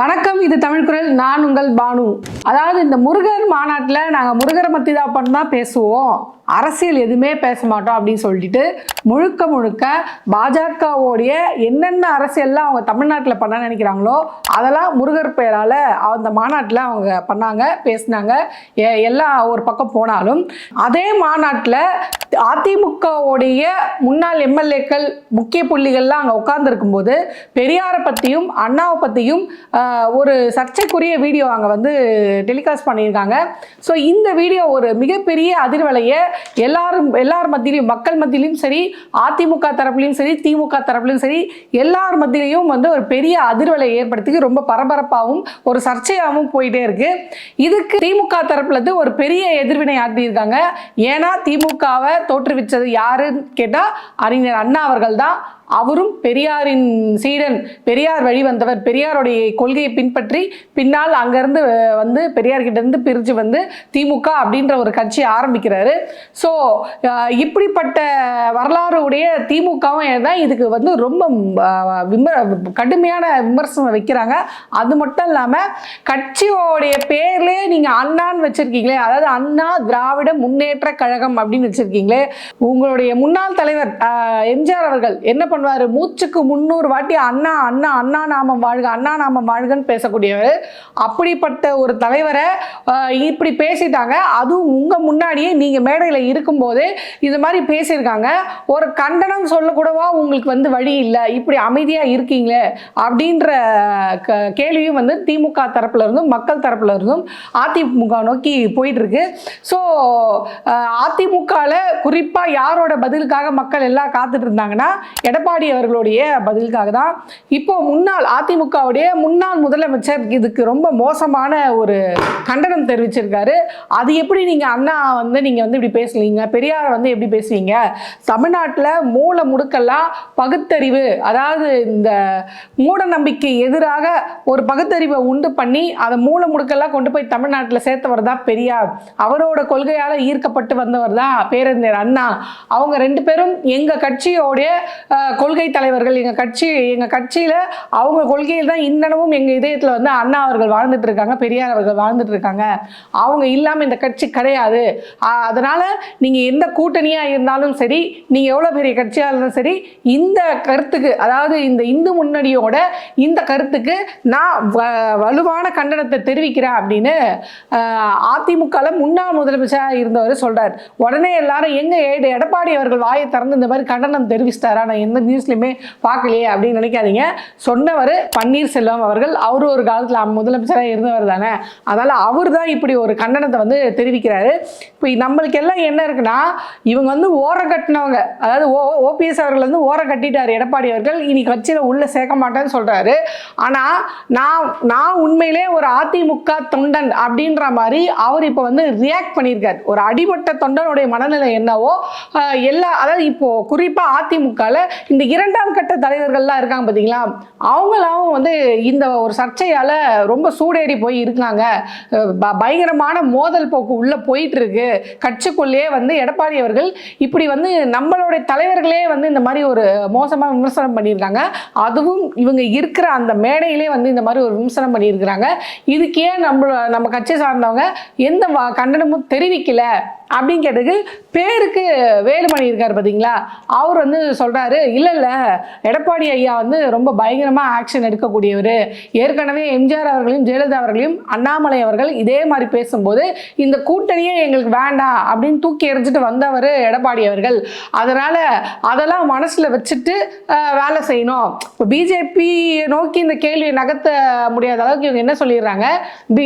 வணக்கம் இது தமிழ் குரல். நான் உங்கள் பானு. அதாவது இந்த முருகர் மாநாட்டில் நாங்கள் முருகரை பற்றி தான் பண்ணி தான் பேசுவோம். அரசியல் எதுவுமே பேச மாட்டோம் அப்படின்னு சொல்லிட்டு முழுக்க முழுக்க பாஜகவோடைய என்னென்ன அரசியல்லாம் அவங்க தமிழ்நாட்டில் பண்ண நினைக்கிறாங்களோ அதெல்லாம் முருகர் பெயரால் அந்த மாநாட்டில் அவங்க பண்ணாங்க பேசினாங்க. எ- எல்லாம் ஒரு பக்கம் போனாலும் அதே மாநாட்டில் அதிமுகவுடைய முன்னாள் எம்எல்ஏக்கள் முக்கிய புள்ளிகள்லாம் அங்கே உட்கார்ந்துருக்கும் போது பெரியாரை பற்றியும் அண்ணாவை பற்றியும் ஒரு சர்ச்சைக்குரிய வீடியோ அங்கே வந்து டெலிகாஸ்ட் பண்ணியிருக்காங்க. ஸோ இந்த வீடியோ ஒரு மிகப்பெரிய அதிர்வலையை எல்லாரும் எல்லார் மத்தியிலையும் மக்கள் மத்தியிலையும் சரி அதிமுக தரப்புலையும் சரி திமுக தரப்புலையும் சரி எல்லார் மத்தியிலையும் வந்து ஒரு பெரிய அதிர்வலை ஏற்படுத்தி ரொம்ப பரபரப்பாகவும் ஒரு சர்ச்சையாகவும் போயிட்டே இருக்கு. இதுக்கு திமுக தரப்புலருந்து ஒரு பெரிய எதிர்வினை ஆட்டியிருக்காங்க. ஏன்னா திமுகவை தோற்றுவிச்சது யாருன்னு கேட்டால் அறிஞர் அண்ணா அவர்கள் தான். அவரும் பெரியாரின் சீடன் பெரியார் வழி வந்தவர் பெரியாருடைய கொள்கையை பின்பற்றி பின்னால் அங்கேருந்து வந்து பெரியார்கிட்ட இருந்து பிரித்து வந்து திமுக அப்படின்ற ஒரு கட்சி ஆரம்பிக்கிறாரு. ஸோ இப்படிப்பட்ட வரலாறு உடைய திமுகவும் தான் இதுக்கு வந்து ரொம்ப விமர் விம கடுமையான விமர்சனம் வைக்கிறாங்க. அது மட்டும் இல்லாமல் கட்சியோடைய பேர்லேயே நீங்கள் அண்ணான்னு வச்சுருக்கீங்களே அதாவது அண்ணா திராவிட முன்னேற்ற கழகம் அப்படின்னு வச்சுருக்கீங்களே உங்களுடைய முன்னாள் தலைவர் எம்ஜிஆர் அவர்கள் என்ன பண்ணுவார். மூச்சுக்கு முந்நூறு வாட்டி அண்ணா அண்ணா அண்ணா நாமம் வாழ்க அண்ணா நாமம் வாழ்கன்னு பேசக்கூடியவர். அப்படிப்பட்ட ஒரு தலைவரை இப்படி பேசிட்டாங்க. அதுவும் உங்கள் முன்னாடியே நீங்கள் மேடையில் இருக்கும்போது இது மாதிரி பேசியிருக்காங்க. ஒரு கண்டனம் சொல்லக்கூடவா உங்களுக்கு வந்து வழி இல்லை. இப்படி அமைதியாக இருக்கீங்களே அப்படின்ற க கேள்வியும் வந்து திமுக தரப்புல இருந்தும் மக்கள் தரப்புல இருந்தும் அதிமுக நோக்கி போயிட்டுருக்கு. ஸோ அதிமுகவில் குறிப்பாக யாரோட பதிலுக்காக மக்கள் எல்லாம் காத்துட்டு இருந்தாங்கன்னா எடப்பாடி அவர்களுடைய பதிலுக்காக தான் இப்போ முன்னாள் அதிமுகவுடைய முன்னாள் முதலமைச்சர் இதுக்கு ரொம்ப மோசமான ஒரு கண்டனம் தெரிவிச்சிருக்காரு. அது எப்படி நீங்கள் அண்ணா வந்து நீங்கள் வந்து இப்படி பேசுவீங்க பெரியாரை வந்து எப்படி பேசுவீங்க தமிழ்நாட்டில் மூல முடுக்கெல்லாம் பகுத்தறிவு அதாவது இந்த மூட நம்பிக்கை எதிராக ஒரு பகுத்தறிவை உண்டு பண்ணி அதை மூல முடுக்கெல்லாம் கொண்டு போய் தமிழ்நாட்டில் சேர்த்தவர் தான் பெரியார். அவரோட கொள்கையால் ஈர்க்கப்பட்டு வந்தவர் தான் பேரறிஞர் அண்ணா. அவங்க ரெண்டு பேரும் எங்கள் கட்சியோடைய கொள்கை தலைவர்கள் எங்கள் கட்சி எங்கள் கட்சியில் அவங்க கொள்கையில் தான் இன்னமும் எங்கள் இதயத்தில் வந்து அண்ணா அவர்கள் வாழ்ந்துட்டு இருக்காங்க பெரியார் அவர்கள் வாழ்ந்துட்டு இருக்காங்க. அவங்க இல்லாமல் இந்த கட்சி கிடையாது. அதனால் நீங்கள் எந்த கூட்டணியாக இருந்தாலும் சரி நீங்கள் எவ்வளோ பெரிய கட்சியாக இருந்தாலும் சரி இந்த கருத்துக்கு அதாவது இந்த இந்து முன்னணியோட இந்த கருத்துக்கு நான் வ- வலுவான கண்டனத்தை தெரிவிக்கிறேன் அப்படின்னு அதிமுகவில் முன்னாள் முதலமைச்சராக இருந்தவர் சொல்கிறார் உடனே எல்லாரும் எங்கள் எடப்பாடி அவர்கள் வாயை திறந்து இந்த மாதிரி கண்டனம் தெரிவிச்சிட்டாரா? நான் எந்த நியூஸ்லையுமே பார்க்கலையே அப்படின்னு நினைக்காதீங்க. சொன்னவர் பன்னீர்செல்வம் அவர்கள் அவர் ஒரு காலத்தில் முதலமைச்சராக இருந்தவர் தானே. அதனால் அவர் தான் இப்படி ஒரு கண்டனத்தை வந்து தெரிவிக்கிறாரு. இப்போ நம்மளுக்கு எல்லாம் என்ன இருக்குன்னா இவங்க வந்து ஓர கட்டினவங்க. அதாவது ஓ ஓபிஎஸ் அவர்கள் வந்து ஓர கட்டிட்டார் எடப்பாடி அவர்கள். இனி கட்சியில் உள்ளே சேர்க்க மாட்டேன்னு சொல்கிறாரு ஆனால் நான் நான் உண்மையிலே ஒரு அதிமுக தொண்டன் அப்படின்ற மாதிரி அவர் இப்போ வந்து ரியாக்ட் பண்ணியிருக்கார். ஒரு அடிமட்ட தொண்டனுடைய மனநிலை என்னவோ எல்லா அதாவது இப்போது குறிப்பாக அதிமுகவில் இந்த இரண்டாம் கட்ட தலைவர்கள்லாம் இருக்காங்க பார்த்தீங்களா அவங்களாவும் வந்து இந்த ஒரு சர்ச்சையால் ரொம்ப சூடேறி போய் இருக்காங்க. ப- பயங்கரமான மோதல் போக்கு உள்ளே போயிட்டு இருக்கு கட்சிக்குள்ளேயே வந்து எடப்பாடி அவர்கள் இப்படி வந்து நம்மளுடைய தலைவர்களே வந்து இந்த மாதிரி ஒரு மோசமாக விமர்சனம் பண்ணியிருக்காங்க. அதுவும் இவங்க இருக்கிற அந்த மேடையிலே வந்து இந்த மாதிரி ஒரு விமர்சனம் பண்ணியிருக்கிறாங்க. இதுக்கே நம்ம நம்ம கட்சி சார்ந்தவங்க எந்த வ- கண்டனமும் தெரிவிக்கல. அப்படின்னு கேட்டதுக்கு பேருக்கு வேலுமணி இருக்கார் பார்த்தீங்களா அவர் வந்து சொல்கிறாரு இல்லை இல்லை எடப்பாடி ஐயா வந்து ரொம்ப பயங்கரமாக ஆக்ஷன் எடுக்கக்கூடியவர். ஏற்கனவே எம்ஜிஆர் அவர்களையும் ஜெயலலிதா அவர்களையும் அண்ணாமலை அவர்கள் இதே மாதிரி பேசும்போது இந்த கூட்டணியே எங்களுக்கு வேண்டாம் அப்படின்னு தூக்கி எறிஞ்சிட்டு வந்தவர் எடப்பாடி அவர்கள். அதனால் அதெல்லாம் மனசில் வச்சுட்டு வேலை செய்யணும். இப்போ பிஜேபி நோக்கி இந்த கேள்வியை நகர்த்த முடியாத அளவுக்கு இவங்க என்ன சொல்லிடுறாங்க?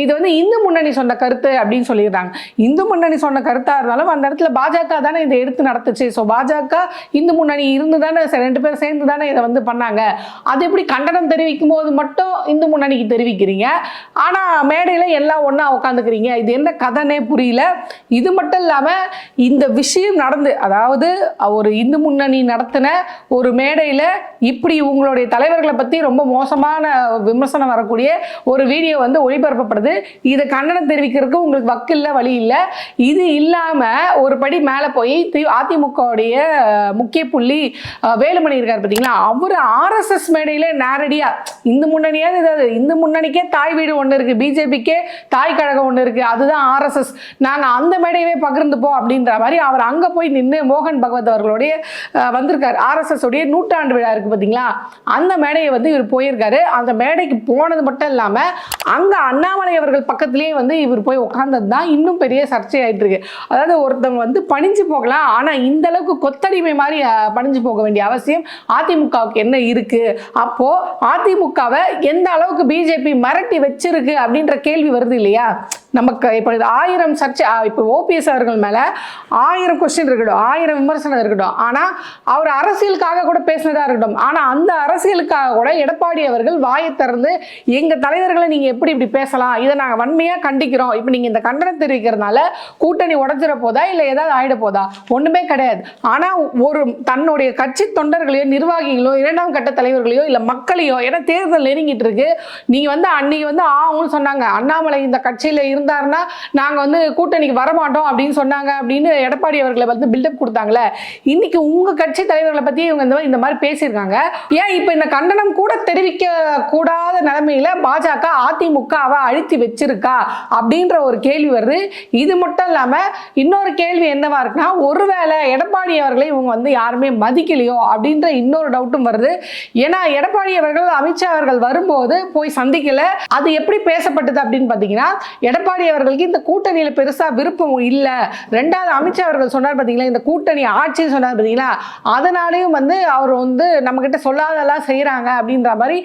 இது வந்து இந்து முன்னணி சொன்ன கருத்து அப்படின்னு சொல்லிடுறாங்க. இந்து முன்னணி சொன்ன கருத்தாக இருந்தாலும் அந்த இடத்துல பாஜக தானே இதை எடுத்து நடத்துச்சு. ஸோ பாஜக இந்து முன்னணி இருந்து தானே ரெண்டு பேரும் சேர்ந்து தானே இதை வந்து பண்ணாங்க. அது எப்படி கண்டனம் தெரிவிக்கும் போது மட்டும் இந்து முன்னணிக்கு தெரிவிக்கிறீங்க? ஆனால் மேடையில் எல்லாம் ஒன்றா உட்காந்துக்கிறீங்க இது என்ன கதைனே புரியல. இது மட்டும் இல்லாமல் இந்த விஷயம் நடந்து அதாவது ஒரு இந்து முன்னணி நடத்தின ஒரு மேடையில் இப்படி உங்களுடைய தலைவர்களை பற்றி ரொம்ப மோசமான விமர்சனம் வரக்கூடிய ஒரு வீடியோ வந்து ஒளிபரப்பப்படுது. இதை கண்டனம் தெரிவிக்கிறதுக்கு உங்களுக்கு வக்கு இல்லை வழி இல்லை. இது இல்லாமல் ஒரு படி மேலே போய் தி அதிமுகவுடைய முக்கிய புள்ளி வேலுமணி இருக்கார் பார்த்தீங்களா அவர் ஆர்எஸ்எஸ் மேடையிலே நேரடியா இந்து முன்னணியாவது ஏதாவது இந்து முன்னணிக்கே தாய் வீடு ஒன்று இருக்கு பிஜேபிக்கே தாய் கழகம் ஒன்று இருக்கு அதுதான் ஆர்எஸ்எஸ் நாங்கள் அந்த மேடையவே பகிர்ந்துப்போம் அப்படின்ற மாதிரி அவர் அங்கே போய் நின்று மோகன் பகவத் அவர்களுடைய அஹ், வந்திருக்கார். ஆர்எஸ்எஸ் உடைய நூற்றாண்டு விழா இருக்கு பார்த்தீங்களா அந்த மேடையை வந்து இவர் போயிருக்காரு. அந்த மேடைக்கு போனது மட்டும் இல்லாமல் அங்கே அண்ணாமலை அவர்கள் பக்கத்திலேயே வந்து இவர் போய் உட்கார்ந்தது தான் இன்னும் பெரிய சர்ச்சை ஆயிட்டு இருக்கு. அதாவது ஒருத்தவங்க வந்து பணிஞ்சு போகலாம் ஆனால் இந்த அளவுக்கு கொத்தடிமை மாதிரி பணிஞ்சு போக வேண்டிய அவசியம் அதிமுகவுக்கு என்ன இருக்கு? அப்போ அதிமுகவை எந்த அளவுக்கு பிஜேபி மிரட்டி வச்சிருக்கு அப்படின்ற கேள்வி வருது இல்லையா? நமக்கு இப்போ இது ஆயிரம் சர்ச்சை இப்போ ஓபிஎஸ் அவர்கள் மேலே ஆயிரம் கொஸ்டின் இருக்கட்டும் ஆயிரம் விமர்சனம் இருக்கட்டும். ஆனால் அவர் அரசியலுக்காக கூட பேசினதாக இருக்கட்டும். ஆனால் அந்த அரசியலுக்காக கூட எடப்பாடி அவர்கள் வாயை திறந்து எங்கள் தலைவர்களை நீங்கள் எப்படி இப்படி பேசலாம்? இதை நாங்கள் வன்மையாக கண்டிக்கிறோம். இப்போ நீங்கள் இந்த கண்டனம் தெரிவிக்கிறதுனால கூட்டணி உடஞ்சிட போதா? இல்லை ஏதாவது ஆகிட போதா? ஒன்றுமே கிடையாது. ஆனால் ஒரு தன்னுடைய கட்சி தொண்டர்களையோ நிர்வாகிகளோ இரண்டாம் கட்ட தலைவர்களையோ இல்லை மக்களையோ ஏன்னா தேர்தல் நெருங்கிட்டு இருக்கு. நீங்கள் வந்து அன்னைக்கு வந்து ஆகும்னு சொன்னாங்க. அண்ணாமலை இந்த கட்சியில் இருந்தாருன்னா நாங்கள் வந்து கூட்டணிக்கு வரமாட்டோம் அப்படின்னு சொன்னாங்க அப்படின்னு எடப்பாடி அவர்களை வந்து பில்டப் கொடுத்தாங்களே இன்னைக்கு உங்கள் கட்சி தலைவர்களை பற்றி இவங்க இந்த மாதிரி இந்த மாதிரி பேசியிருக்காங்க. ஏன் இப்போ இந்த கண்டனம் கூட தெரிவிக்க கூடாத நிலைமையில பாஜக அதிமுகவை அழுத்தி வச்சிருக்கா அப்படின்ற ஒரு கேள்வி வருது. இது மட்டும் இல்லாமல் இன்னொரு கேள்வி என்னவா இருக்குன்னா ஒருவேளை எடப்பாடி அவர்களை இவங்க வந்து யாருமே மதிக்கலையோ அப்படின்ற இன்னொரு டவுட்டும் வருது. ஏன்னா எடப்பாடி அவர்கள் அமித்ஷா அவர்கள் வரும்போது போய் சந்திக்கல. அது எப்படி பேசப்பட்டது அப்படின்னு பார்த்தீங்கன்னா எடப்பாடி அவர்களுக்கு இந்த கூட்டணியில் பெருசாக விருப்பம் இல்லை. ரெண்டாவது அமித்ஷா அவர்கள் சொன்னார் பார்த்தீங்களா இந்த கூட்டணி ஆட்சின்னு சொன்னார் பார்த்தீங்களா அதனாலையும் வந்து அவர் வந்து நம்ம கிட்ட சொல்லாதெல்லாம் செய்கிறாங்க அப்படின்ற மாதிரி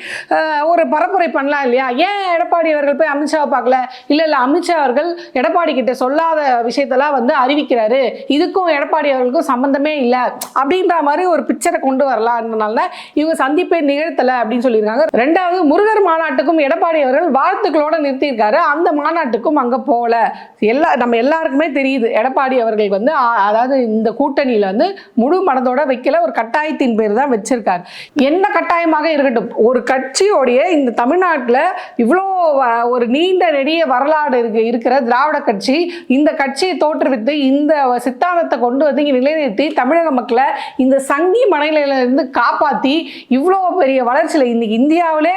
ஒரு பரப்புரை பண்ணலாம் இல்லையா? ஏன் எடப்பாடி அவர்கள் போய் அமித்ஷாவை பார்க்கல? இல்லை இல்லை அமித்ஷா அவர்கள் எடப்பாடி கிட்ட சொல்லாத விஷயத்தெல்லாம் வந்து அறிவிக்கிறாரு. இதுக்கும் எடப்பாடி அவர்களுக்கும் சம்மந்தமே இல்லை. அப்படின்ற மாதிரி ஒரு பிக்சரை கொண்டு வரலாம்ன்றனால இவங்க சந்திப்பை நிகழ்த்தலை அப்படின்னு சொல்லியிருக்காங்க. ரெண்டாவது முருகர் மாநாட்டுக்கும் எடப்பாடி அவர்கள் வாழ்த்துக்களோட நிறுத்தியிருக்காரு. அந்த மாநாட்டுக்கும் அங்கே போகல எல்லா நம்ம எல்லாருக்குமே தெரியுது. எடப்பாடி அவர்கள் வந்து அதாவது இந்த கூட்டணியில் வந்து முழு மனதோட வைக்கல. ஒரு கட்டாயத்தின் பேர் தான் வச்சிருக்காரு. என்ன கட்டாயமாக இருக்கட்டும். ஒரு கட்சியோடைய இந்த தமிழ்நாட்டில் இவ்வளோ ஒரு நீண்ட நெடிய வரலாறு இருக்கு இருக்கிற திராவிட கட்சி இந்த கட்சியை தோற்றுவித்து இந்த சித்தாந்தத்தை கொண்டு வந்து இங்கே நிலைநிறுத்தி தமிழக மக்களை இந்த சங்கி மனநிலையிலிருந்து காப்பாற்றி இவ்வளோ பெரிய வளர்ச்சியில் இன்னைக்கு இந்தியாவிலே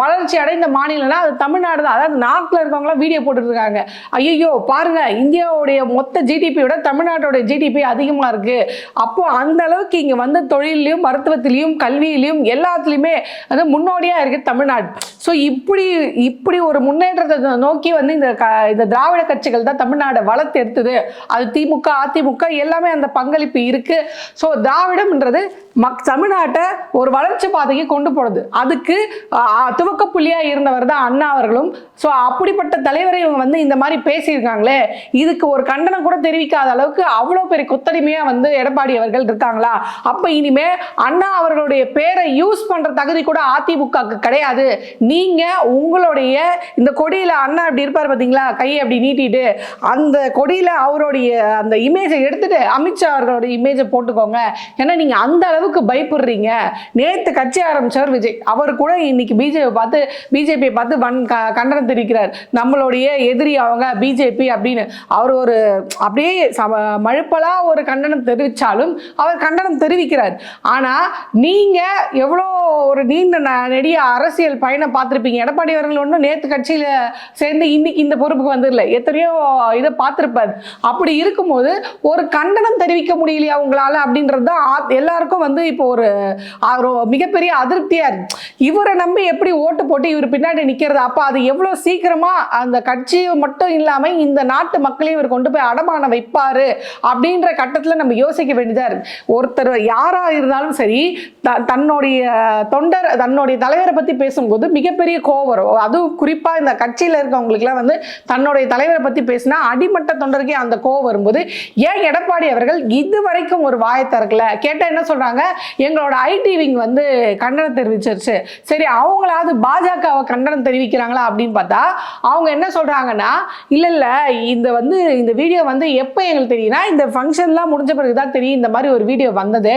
வளர்ச்சி அடைந்த மாநிலம்னா அது தமிழ்நாடு தான் அதாவது நாட்டில் இருக்கவங்களாம் வீடியோ வீடியோ போட்டுருக்காங்க ஐயோ பாருங்க இந்தியாவுடைய மொத்த ஜிடிபியோட தமிழ்நாட்டோட ஜிடிபி அதிகமாக இருக்கு. அப்போ அந்த அளவுக்கு இங்கே வந்து தொழிலையும் மருத்துவத்திலையும் கல்வியிலையும் எல்லாத்துலேயுமே வந்து முன்னோடியாக இருக்கு தமிழ்நாடு. ஸோ இப்படி இப்படி ஒரு முன்னேற்றத்தை நோக்கி வந்து இந்த க இந்த திராவிட கட்சிகள் தான் தமிழ்நாடை வளர்த்து எடுத்தது. அது திமுக அதிமுக எல்லாமே அந்த பங்களிப்பு இருக்கு. ஸோ திராவிடம்ன்றது மக் தமிழ்நாட்டை ஒரு வளர்ச்சி பாதைக்கு கொண்டு போனது. அதுக்கு துவக்க புள்ளியாக இருந்தவர் தான் அண்ணா அவர்களும். ஸோ அப்படிப்பட்ட தலைவரை இவங்க வந்து இந்த மாதிரி பேசியிருக்காங்களே இதுக்கு ஒரு கண்டனம் கூட தெரிவிக்காத அளவுக்கு அவ்வளோ பெரிய கொத்தடிமையா வந்து எடப்பாடி அவர்கள் இருக்காங்களா? அப்போ இனிமே அண்ணா அவர்களுடைய பேரை யூஸ் பண்ணுற தகுதி கூட அதிமுகக்கு கிடையாது. நீங்கள் உங்களுடைய இந்த கொடியில் அண்ணா அப்படி இருப்பார் பார்த்தீங்களா கையை அப்படி நீட்டிட்டு அந்த கொடியில் அவருடைய அந்த இமேஜை எடுத்துட்டு அமித்ஷா அவர்களுடைய இமேஜை போட்டுக்கோங்க. ஏன்னா நீங்கள் அந்த அளவுக்கு பயப்படுறீங்க. நேத்து கட்சி ஆரம்பிச்சவர் விஜய். அவர் கூட இன்னைக்கு பிஜேபி பார்த்து பிஜேபியை பார்த்து வன் க- கண்டனம் தெரிவிக்கிறார். நம்மளுடைய எதிரி அவங்க பிஜேபி அப்படின்னு. அவர் ஒரு அப்படியே சம மழுப்பலா ஒரு கண்டனம் தெரிவித்தாலும் அவர் கண்டனம் தெரிவிக்கிறார். ஆனா நீங்கள் எவ்வளோ ஒரு நீண்ட நெடிய அரசியல் பயணம் பார்த்துருப்பீங்க. எடப்பாடி அவர்கள் ஒன்றும் நேற்று கட்சியில சேர்ந்து இன்னைக்கு இந்த பொறுப்புக்கு வந்துடல எத்தனையோ இதை பார்த்துருப்பார். அப்படி இருக்கும்போது ஒரு கண்டனம் தெரிவிக்க முடியலையா உங்களால அப்படின்றது தான் எல்லாருக்கும் வந்து வந்து இப்போ ஒரு மிகப்பெரிய அதிருப்தியா இருக்கு இவரை நம்பி எப்படி ஓட்டு போட்டு இவர் பின்னாடி நிக்கிறது? அப்ப அது எவ்வளவு சீக்கிரமா அந்த கட்சியை மட்டும் இல்லாம இந்த நாட்டு மக்களையும் இவர் கொண்டு போய் அடமானம் வைப்பாரு அப்படின்ற கட்டத்துல நம்ம யோசிக்க வேண்டியதா இருக்கு. ஒருத்தர் யாரா இருந்தாலும் சரி த- தன்னுடைய தொண்டர் தன்னுடைய தலைவரை பத்தி பேசும்போது மிகப்பெரிய கோவம் வரும். அதுவும் குறிப்பா இந்த கட்சியில இருக்கவங்களுக்குலாம் வந்து தன்னுடைய தலைவரை பத்தி பேசினா அடிமட்ட தொண்டருக்கே அந்த கோவம் வரும்போது ஏன் எடப்பாடி அவர்கள் இது வரைக்கும் ஒரு வாயை திறக்கல? கேட்டா என்ன சொல்றாங்க? எங்களோட ஐடி விங் வந்து கண்டனம் தெரிவிச்சிருச்சு. சரி அவங்களாவது பாஜகவை கண்டனம் தெரிவிக்கிறாங்களா அப்படின்னு பார்த்தா அவங்க என்ன சொல்கிறாங்கன்னா இல்லை இல்லை இந்த வந்து இந்த வீடியோ வந்து எப்போ எங்களுக்கு தெரியும்னா இந்த ஃபங்க்ஷன்லாம் முடிஞ்ச பிறகு தான் தெரியும். இந்த மாதிரி ஒரு வீடியோ வந்தது.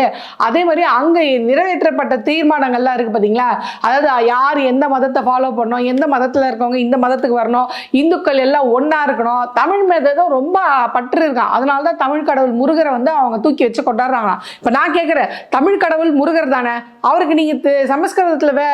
அதே மாதிரி அங்கே நிறைவேற்றப்பட்ட தீர்மானங்கள்லாம் இருக்குது பார்த்தீங்களா அதாவது யார் எந்த மதத்தை ஃபாலோ பண்ணணும் எந்த மதத்தில் இருக்கவங்க இந்த மதத்துக்கு வரணும் இந்துக்கள் எல்லாம் ஒன்றா இருக்கணும். தமிழ் மீதும் ரொம்ப பற்று இருக்கான். அதனால தான் தமிழ் கடவுள் முருகரை வந்து அவங்க தூக்கி வச்சு கொண்டாடுறாங்களாம். இப்போ நான் கேட்குறேன் தமிழ் கடவுள் முருகர் தானே? அவருக்கு நீங்கள் சமஸ்கிருதத்தில் வே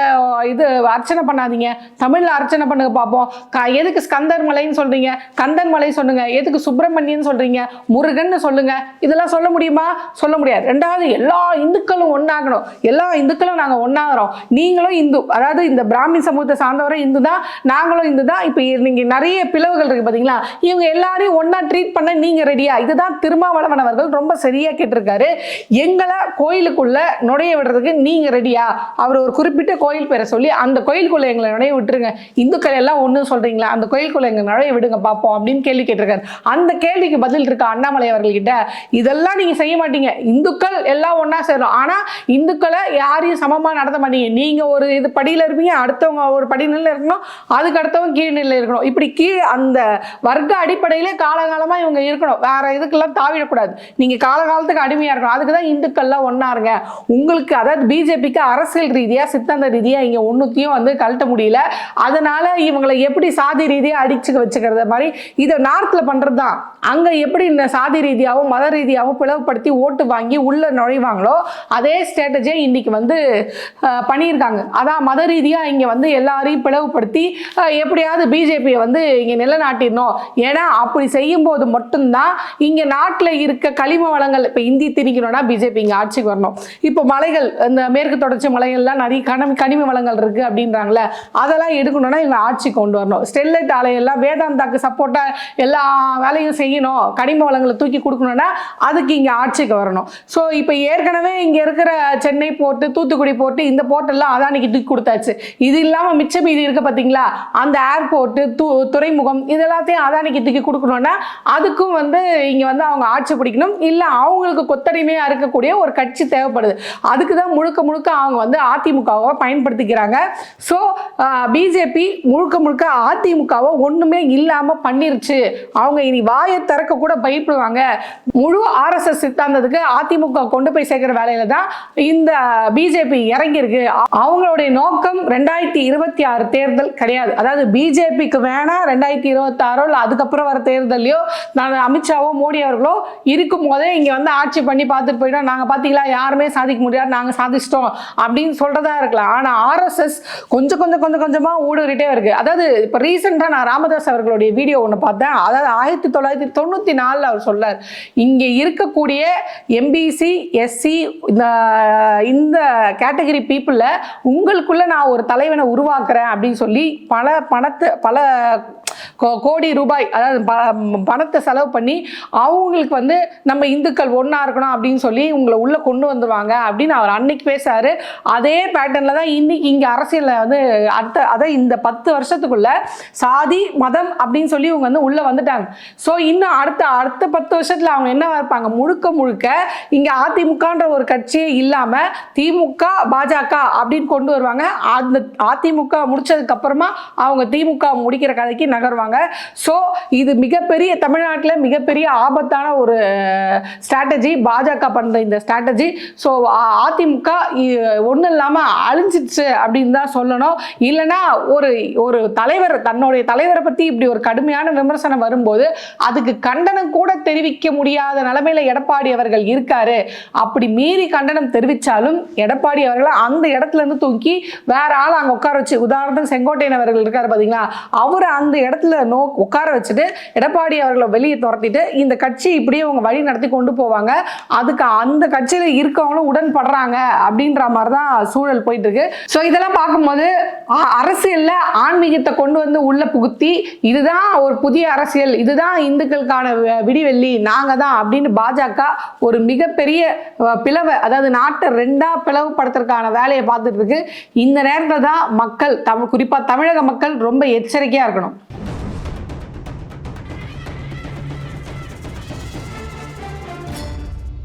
இது அர்ச்சனை பண்ணாதீங்க. தமிழில் அர்ச்சனை பண்ணுங்க பார்ப்போம் க- எதுக்கு ஸ்கந்தர் மலைன்னு சொல்கிறீங்க கந்தன் மலை சொல்லுங்கள் எதுக்கு சுப்பிரமணியன் சொல்கிறீங்க முருகன் சொல்லுங்கள் இதெல்லாம் சொல்ல முடியுமா? சொல்ல முடியாது. ரெண்டாவது எல்லா இந்துக்களும் ஒன்றாகணும் எல்லா இந்துக்களும் நாங்கள் ஒன்றாகிறோம் நீங்களும் இந்து. அதாவது இந்த பிராமின் சமூகத்தை சார்ந்தவரை இந்து தான். நாங்களும் இந்து தான். இப்போ நீங்கள் நிறைய பிளவுகள் இருக்குது பார்த்தீங்களா இவங்க எல்லாரையும் ஒன்றா ட்ரீட் பண்ண நீங்கள் ரெடியா இதுதான் திருமாவளவன் அவர்கள் ரொம்ப சரியாக கேட்டிருக்காரு. எங்களை கோயிலுக்குள்ள நுழைய விடுறதுக்கு நீங்க ரெடியா அவர் ஒரு குறிப்பிட்ட கோயில் பேரை சொல்லி அந்த கோயிலுக்குள்ள எங்களை நுழைய விட்டுருங்க. இந்துக்கள் எல்லாம் ஒண்ணு சொல்றீங்களா? அந்த கோயிலுக்குள்ள எங்களை நுழைய விடுங்க பார்ப்போம் அப்படின்னு கேள்வி கேட்டிருக்காரு. அந்த கேள்விக்கு பதில் இருக்க அண்ணாமலை அவர்கள்கிட்ட? இதெல்லாம் நீங்க செய்ய மாட்டீங்க. இந்துக்கள் எல்லாம் ஒன்னா சேரும் ஆனா இந்துக்களை யாரையும் சமமா நடத்த மாட்டீங்க. நீங்க ஒரு இது படியில இருப்பீங்க அடுத்தவங்க ஒரு படிநிலையில் இருக்கணும் அதுக்கு அடுத்தவங்க கீழ் நிலையில் இருக்கணும். இப்படி கீழ் அந்த வர்க்க அடிப்படையிலே காலகாலமா இவங்க இருக்கணும். வேற இதுக்கெல்லாம் தாவிடக்கூடாது. நீங்க காலகாலத்துக்கு அடிமையா இருக்கணும். அதுக்கு தான் இந்துக்கள்லாம் ஒன்னா பாருங்க. உங்களுக்கு அதாவது பிஜேபிக்கு அரசியல் ரீதியா சித்தாந்த ரீதியா இங்க ஒண்ணுத்தையும் வந்து கழட்ட முடியல. அதனால இவங்களை எப்படி சாதி ரீதியா அடிச்சு வச்சுக்கிறது மாதிரி இதை நார்த்ல பண்ணுறது தான் அங்க எப்படி இந்த சாதி ரீதியாகவும் மத ரீதியாகவும் பிளவுபடுத்தி ஓட்டு வாங்கி உள்ள நுழைவாங்களோ அதே ஸ்ட்ராட்டஜியை இன்னைக்கு வந்து பண்ணியிருக்காங்க. அதான் மத ரீதியாக இங்கே வந்து எல்லாரையும் பிளவுபடுத்தி எப்படியாவது பிஜேபியை வந்து இங்கே நிலைநாட்டிடணும். ஏன்னா அப்படி செய்யும் போது மட்டும்தான் இங்கே நாட்டில் இருக்க கனிம வளங்கள் இப்போ இந்தி திணிக்கணும்னா பிஜேபி இங்கே ஆட்சிக்கு வரணும். இப்போ மலைகள் இந்த மேற்கு தொடர்ச்சி மலைகள்லாம் நிறைய கனி கனிம வளங்கள் இருக்குது அப்படின்றாங்களே அதெல்லாம் எடுக்கணும்னா இவங்க ஆட்சி கொண்டு வரணும். ஸ்டெர்லைட் ஆலையெல்லாம் வேதாந்தாக்கு சப்போர்ட்டாக எல்லா வேலையும் செய்யணும். கனிம வளங்களை தூக்கி கொடுக்கணும்னா அதுக்கு இங்கே ஆட்சிக்கு வரணும். ஸோ இப்போ ஏற்கனவே இங்கே இருக்கிற சென்னை போர்ட்டு தூத்துக்குடி போர்ட்டு இந்த போர்ட்டெல்லாம் அதானிக்கு தூக்கி கொடுத்தாச்சு. இது இல்லாமல் மிச்ச மீதி இருக்க பார்த்தீங்களா அந்த ஏர்போர்ட்டு து துறைமுகம் இது எல்லாத்தையும் அதானிக்கு தூக்கி கொடுக்கணும்னா அதுக்கும் வந்து இங்கே வந்து அவங்க ஆட்சி பிடிக்கணும். இல்லை அவங்களுக்கு கொத்தடிமையாக இருக்கக்கூடிய ஒரு கட்சி தேவைப்படுது. அதுக்கு தான் முழுக்க முழுக்க அவங்க வந்து அதிமுகவை பயன்படுத்திக்கிறாங்க. ஸோ பிஜேபி முழுக்க முழுக்க அதிமுகவை ஒன்றுமே இல்லாமல் பண்ணிருச்சு. அவங்க இனி வாயை திறக்க கூட பயப்படுவாங்க. முழு ஆர்எஸ்எஸ் சித்தாந்தத்துக்கு அதிமுக கொண்டு போய் சேர்க்குற வேலையில தான் இந்த பிஜேபி இறங்கியிருக்கு. அவங்களுடைய நோக்கம் ரெண்டாயிரத்தி இருபத்தி ஆறு தேர்தல் கிடையாது. அதாவது பிஜேபிக்கு வேணால் ரெண்டாயிரத்தி இருபத்தி ஆறோ இல்லை அதுக்கப்புறம் வர தேர்தலையோ நான் அமித்ஷாவோ மோடி அவர்களோ இருக்கும் போதே இங்கே வந்து ஆட்சி பண்ணி பார்த்துட்டு போயிட்டோம் நாங்கள் பார்த்தீங்களா யாருமே சாதிக்க முடியாது நாங்கள் சாதிச்சிட்டோம் அப்படின்னு சொல்கிறதா இருக்கலாம். ஆனால் ஆர்எஸ்எஸ் கொஞ்சம் கொஞ்சம் கொஞ்சம் கொஞ்சமாக ஊடுருவிட்டே இருக்குது அதாவது இப்போ ரீசெண்டாக நான் ராமதாஸ் அவர்களுடைய வீடியோ ஒன்று பார்த்தேன். அதாவது ஆயிரத்தி தொள்ளாயிரத்தி தொண்ணூற்றி நாலில் அவர் சொல்லார் இங்கே இருக்கக்கூடிய எம்பிசி எஸ்சி இந்த இந்த கேட்டகரி பீப்புளில் உங்களுக்குள்ளே நான் ஒரு தலைவனை உருவாக்குறேன் அப்படின்னு சொல்லி பல பணத்தை பல கோடி ரூபாய் அதாவது ப- பணத்தை செலவு பண்ணி அவங்களுக்கு வந்து நம்ம இந்துக்கள் ஒன்றா இருக்கணும் அப்படின்னு சொல்லி உங்களை உள்ளே கொண்டு வந்துடுவாங்க அப்படின்னு அவர் அன்னைக்கு பேசாரு அதே பேட்டர்னில் தான் இன்னைக்கு இங்கே அரசியலில் வந்து அடுத்த அதான் இந்த பத்து வருஷத்துக்குள்ள சாதி மதம் அப்படின்னு சொல்லி இவங்க வந்து உள்ளே வந்துட்டாங்க. ஸோ இன்னும் அடுத்த அடுத்த பத்து வருஷத்தில் அவங்க என்ன இருப்பாங்க? முழுக்க முழுக்க இங்கே அதிமுகன்ற ஒரு கட்சியே இல்லாமல் திமுக பாஜக அப்படின்னு கொண்டு வருவாங்க. அந்த அதிமுக முடிச்சதுக்கு அப்புறமா அவங்க திமுக முடிக்கிற கதைக்கு நகர் உணர்வாங்க. ஸோ இது மிகப்பெரிய தமிழ்நாட்டில் மிகப்பெரிய ஆபத்தான ஒரு ஸ்ட்ராட்டஜி பாஜக பண்ணுற இந்த ஸ்ட்ராட்டஜி ஸோ அதிமுக ஒன்றும் இல்லாமல் அழிஞ்சிடுச்சு அப்படின்னு தான் சொல்லணும். இல்லைன்னா ஒரு ஒரு தலைவர் தன்னுடைய தலைவரை பற்றி இப்படி ஒரு கடுமையான விமர்சனம் வரும்போது அதுக்கு கண்டனம் கூட தெரிவிக்க முடியாத நிலைமையில் எடப்பாடி அவர்கள் இருக்காரு. அப்படி மீறி கண்டனம் தெரிவித்தாலும் எடப்பாடி அவர்களை அந்த இடத்துல இருந்து தூக்கி வேற ஆள் அங்கே உட்கார வச்சு உதாரணத்துக்கு செங்கோட்டையன் அவர்கள் இருக்காரு பார்த்தீங்களா அவர் அந்த இடத்துல நோ உட்கார வச்சுட்டு எடப்பாடி அவர்களை வெளியே துரத்திட்டு இந்த கட்சி இப்படியே அவங்க வழி நடத்தி கொண்டு போவாங்க. அதுக்கு அந்த கட்சியில் இருக்கவங்களும் உடன்படுறாங்க அப்படின்ற மாதிரி தான் சூழல் போயிட்டு இருக்கு ஸோ இதெல்லாம் பார்க்கும்போது அரசியலில் ஆன்மீகத்தை கொண்டு வந்து உள்ள புகுத்தி இதுதான் ஒரு புதிய அரசியல் இதுதான் இந்துக்களுக்கான விடிவெள்ளி நாங்கள் தான் அப்படின்னு பாஜக ஒரு மிகப்பெரிய பிளவை அதாவது நாட்டை ரெண்டா பிளவுபடுத்துறதுக்கான வேலையை பார்த்துட்டு இருக்கு. இந்த நேரத்தில் தான் மக்கள் தமிழ் குறிப்பாக தமிழக மக்கள் ரொம்ப எச்சரிக்கையாக இருக்கணும்.